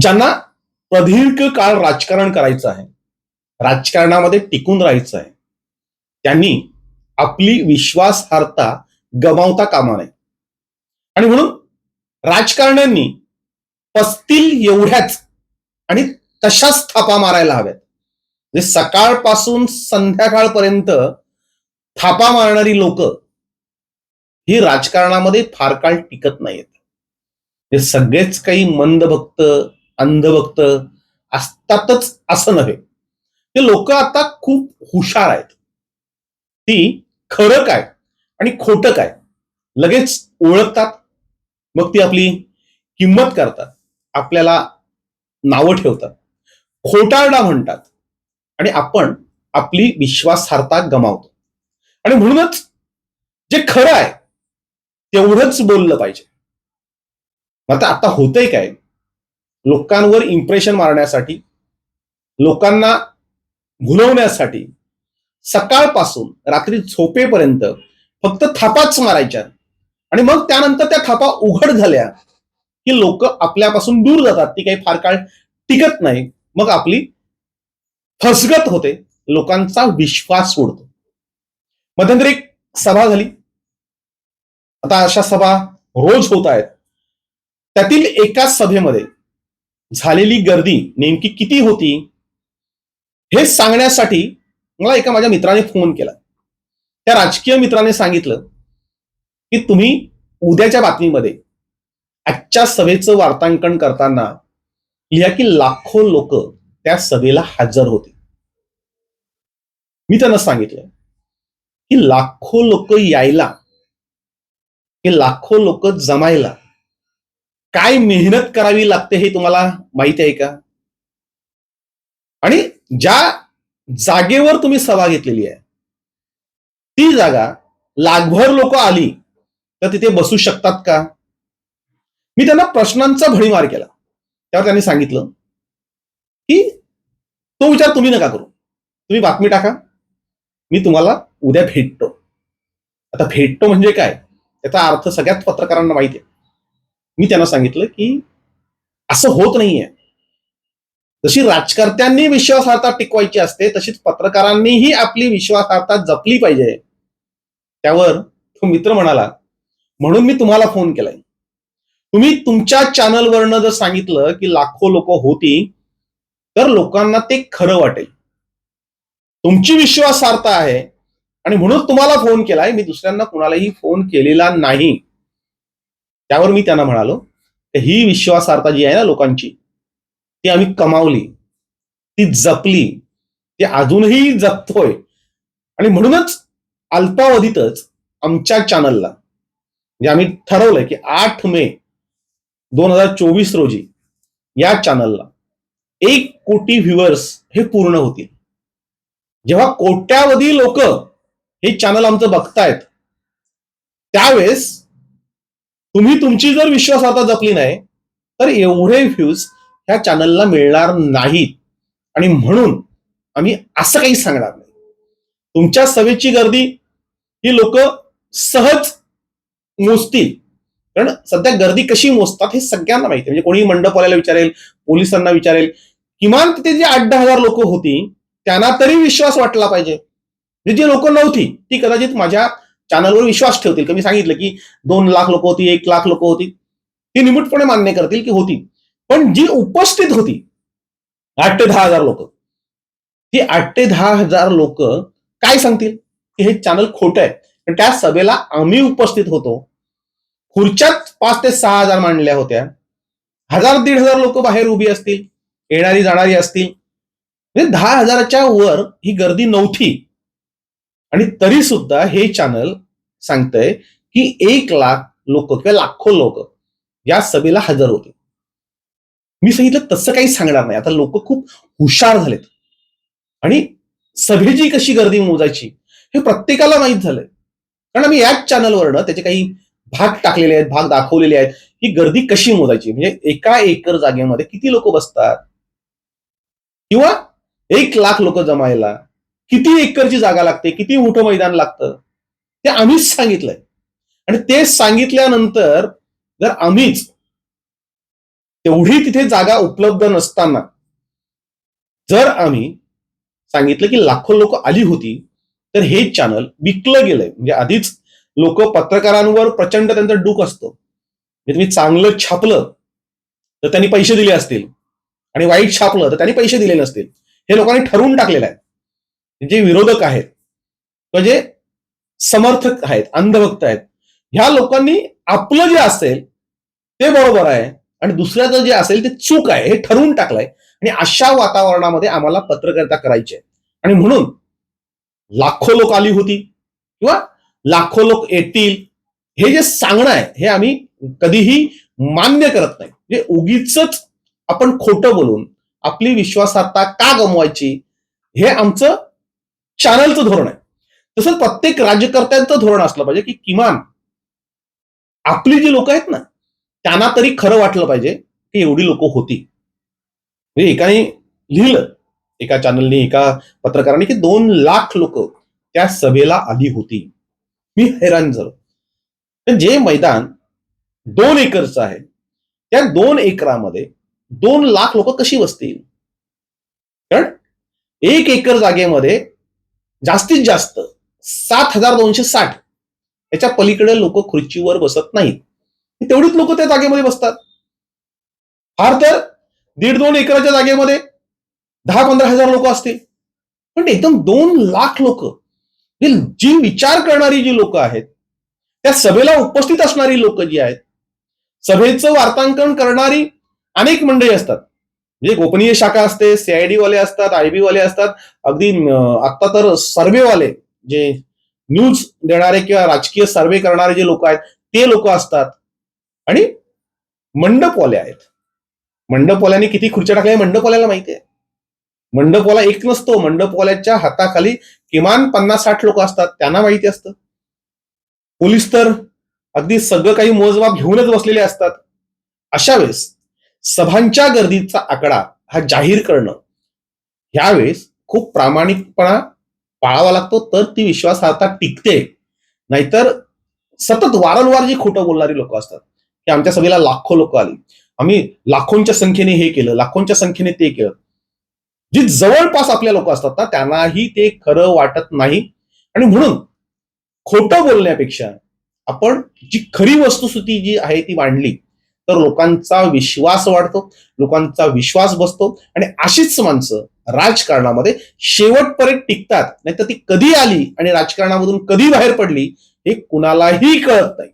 ज्यांना प्रदीर्घ काळ राजकारण करायचं आहे राजकारणामध्ये टिकून राहायचं आहे त्यांनी आपली विश्वासार्हता गमावता कामा नये. आणि म्हणून राजकारण्यांनी पसतील एवढ्याच आणि तशाच थापा मारायला हव्यात. म्हणजे सकाळपासून संध्याकाळपर्यंत थापा मारणारी लोक ही राजकारणामध्ये फार काळ टिकत नाहीत. हे सगळेच काही मंदभक्त अंधभक्त असतातच असं नव्हे. ते लोक आता खूप हुशार आहेत. ती खरं काय आणि खोटं काय लगेच ओळखतात. मग ती आपली किंमत करतात. आपल्याला नावं ठेवतात. खोटारडा म्हणतात. आणि आपण आपली विश्वासार्हता गमावतो. आणि म्हणूनच जे खरं आहे तेवढंच बोललं पाहिजे. आता आता होतंय काय? लोकांवर इम्प्रेशन मारण्यासाठी लोकांना भुलवण्यासाठी सकाळपासून रात्री झोपेपर्यंत फक्त थापाच मारायच्या. आणि मग त्यानंतर त्या थापा उघड झाल्या की लोक आपल्यापासून दूर जातात. ती काही फार काळ टिकत नाही. मग आपली फसगत होते. लोकांचा विश्वास उडतो. मध्यंतरी एक सभा झाली. आता अशा सभा रोज होत आहेत. त्यातील एका सभेमध्ये झालेली गर्दी नेमकी किती होती हे सांगण्यासाठी मला एका माझ्या मित्राने फोन केला. त्या राजकीय मित्राने सांगितलं की तुम्ही उद्याच्या बातमीमध्ये आजच्या सभेचं वार्तांकन करताना लिहा की लाखो लोक त्या सभेला हजर होते. मी त्यांना सांगितलं की लाखो लोक यायला की लाखो लोक जमायला काय मेहनत करावी लागते हे तुम्हाला माहिती आहे का? आणि ज्या जागेवर तुम्ही सभा घेतलेली आहे ती जागा लाखभर लोक आली तर तिथे बसू शकतात का? मी त्यांना प्रश्नांचा भडीमार केला. त्यावर त्यांनी सांगितलं की तो विचार तुम्ही नका करू. तुम्ही बातमी टाका. मी तुम्हाला उद्या भेटतो. आता भेटतो म्हणजे काय? त्याचा अर्थ सगळ्याच पत्रकारांना माहिती आहे. मी त्यांना सांगितलं की असं होत नाहीये. जशी राजकर्त्यांनी विश्वासार्हता टिकवायची असते तशीच पत्रकारांनीही आपली विश्वासार्हता जपली पाहिजे. त्यावर तो मित्र म्हणाला म्हणून मी तुम्हाला फोन केलाय. तुम्ही तुमच्या चॅनलवरनं जर सांगितलं की लाखो लोक होती तर लोकांना ते खरं वाटेल. तुमची विश्वासार्हता आहे आणि म्हणून तुम्हाला फोन केलाय. मी दुसऱ्यांना कुणालाही फोन केलेला नाही. त्यावर मी त्यांना म्हणालो की ही विश्वासार्हता जी आहे ना लोकांची ती आम्ही कमावली ती जपली ती अजूनही जपतोय. आणि म्हणूनच अल्पावधीतच आमच्या चॅनलला म्हणजे आम्ही ठरवलंय की आठ मे दोन हजार चोवीस रोजी या चॅनलला एक कोटी व्ह्युअर्स हे पूर्ण होतील. जेव्हा कोट्यावधी लोक हे चॅनल आमचं बघतायत त्यावेळेस तुम्ही तुमची जर विश्वासार्हता जपली नाही तर एवढे व्ह्यूज ह्या चॅनलला मिळणार नाहीत. आणि म्हणून आम्ही असं काही सांगणार नाही. तुमच्या सभेची गर्दी ही लोक सहज मोजतील. कारण सध्या गर्दी कशी मोजतात हे सगळ्यांना माहिती म्हणजे कोणी मंडपवाल्याला विचारेल पोलिसांना विचारेल किमान तिथे जे आठ दहा हजार लोक होती त्यांना तरी विश्वास वाटला पाहिजे. म्हणजे जी लोक नव्हती ती कदाचित माझ्या चॅनलवर विश्वास ठेवतील. की मी सांगितलं की दोन लाख लोक होती एक लाख लोक होती. ती निमूटपणे मान्य करतील की होती. पण जी उपस्थित होती आठ ते दहा हजार लोक ती आठ ते दहा हजार लोक काय सांगतील? की हे चॅनल खोटं आहे. पण त्या सभेला आम्ही उपस्थित होतो. खुर्च्यात पाच ते सहा हजार मांडल्या होत्या. हजार दीड हजार लोक बाहेर उभी असतील. येणारी जाणारी असतील. म्हणजे दहा हजाराच्या वर ही गर्दी नव्हती. आणि तरी सुद्धा हे चॅनल सांगतंय की एक लाख लोक किंवा लाखो लोक या सभेला हजर होते. मी सांगितलं तसं काही सांगणार नाही. आता लोक खूप हुशार झालेत. आणि सभेची कशी गर्दी मोजायची हे प्रत्येकाला माहीत झालंय. कारण आम्ही याच चॅनलवरनं त्याचे काही भाग टाकलेले आहेत भाग दाखवलेले आहेत ही गर्दी कशी मोजायची. म्हणजे एका एकर जागेमध्ये किती लोक बसतात? किंवा एक लाख लोक जमायला किती एकरची जागा लागते किती मोठं मैदान लागतं ते आम्हीच सांगितलंय. आणि ते सांगितल्यानंतर जर आम्हीच तेवढी तिथे जागा उपलब्ध नसताना जर आम्ही सांगितलं की लाखो लोक आली होती तर हे चॅनल विकलं गेलंय. म्हणजे आधीच लोक पत्रकारांवर प्रचंड त्यांचं डूक असतं. म्हणजे तुम्ही चांगलं छापलं तर त्यांनी पैसे दिले असतील. आणि वाईट छापलं तर त्यांनी पैसे दिले नसतील. हे लोकांनी ठरवून टाकलेलं आहे. जे विरोधक आहेत किंवा जे समर्थक आहेत अंधभक्त आहेत ह्या लोकांनी आपलं जे असेल ते बरोबर आहे आणि दुसऱ्याचं जे असेल ते चूक आहे हे ठरवून टाकलंय आणि अशा वातावरणामध्ये आम्हाला पत्रकारिता करायची आहे. आणि म्हणून लाखो लोक आली होती किंवा लाखो लोक येतील हे जे सांगणं आहे हे आम्ही कधीही मान्य करत नाही. म्हणजे उगीच आपण खोटं बोलून आपली विश्वासार्हता का गमवायची हे आमचं चॅनलचं धोरण आहे. तसंच प्रत्येक राज्यकर्त्यांचं धोरण असलं पाहिजे की किमान आपली जी लोक आहेत ना त्यांना तरी खरं वाटलं पाहिजे की एवढी लोक होती. म्हणजे एकाने लिहिलं एका चॅनलने एका पत्रकाराने की दोन लाख लोक त्या सभेला आली होती. मी हैराण झालो. तर जे मैदान दोन एकरचं आहे त्या दोन एकरामध्ये दोन लाख लोक कशी बसतील कारण एक एकर जागेमध्ये जास्तीत जास्त सात हजार दोनशे साठ याच्या पलीकडे लोक खुर्चीवर बसत नाहीत. तेवढीच लोक त्या जागेमध्ये बसतात. फार तर दीड दोन एकराच्या जागेमध्ये दहा पंधरा हजार लोक असतील. पण एकदम दोन लाख लोक जी विचार करणारी जी लोक आहेत त्या सभेला उपस्थित असणारी लोक जी आहेत सभेचं वार्तांकन करणारी अनेक मंडळी असतात. म्हणजे गोपनीय शाखा असते सीआयडी वाले असतात आयबी वाले असतात. अगदी आता तर सर्वेवाले जे न्यूज देणारे किंवा राजकीय सर्वे करणारे जे लोक आहेत ते लोक असतात. आणि मंडपवाले आहेत. मंडपवाल्यांनी किती खुर्च्या टाकल्या मंडपवाल्याला माहिती आहे. मंडपवाला एक नसतो मंडपवाल्याच्या हाताखाली किमान पन्नास साठ लोक असतात त्यांना माहिती असतं. पोलीस तर अगदी सगळं काही मोजमाप घेऊनच बसलेले असतात. अशा वेळेस सभांच्या गर्दीचा आकडा हा जाहीर करणं ह्यावेळेस खूप प्रामाणिकपणा पाळावा लागतो तर ती विश्वासार्हता टिकते. नाहीतर सतत वारंवार जी खोटं बोलणारी लोक असतात की आमच्या सभेला लाखो लोक आली. आम्ही लाखोंच्या संख्येने हे केलं लाखोंच्या संख्येने ते केलं. जी जवळपास आपल्या लोक असतात ना त्यांनाही ते खरं वाटत नाही. आणि म्हणून खोटं बोलण्यापेक्षा आपण जी खरी वस्तुस्थिती जी आहे ती मांडली तर लोकांचा विश्वास वाढतो लोकांचा विश्वास बसतो आणि अशीच माणसं राजकारणामध्ये शेवटपर्यंत टिकतात. नाहीतर ती कधी आली आणि राजकारणामधून कधी बाहेर पडली हे कुणालाही कळत नाही.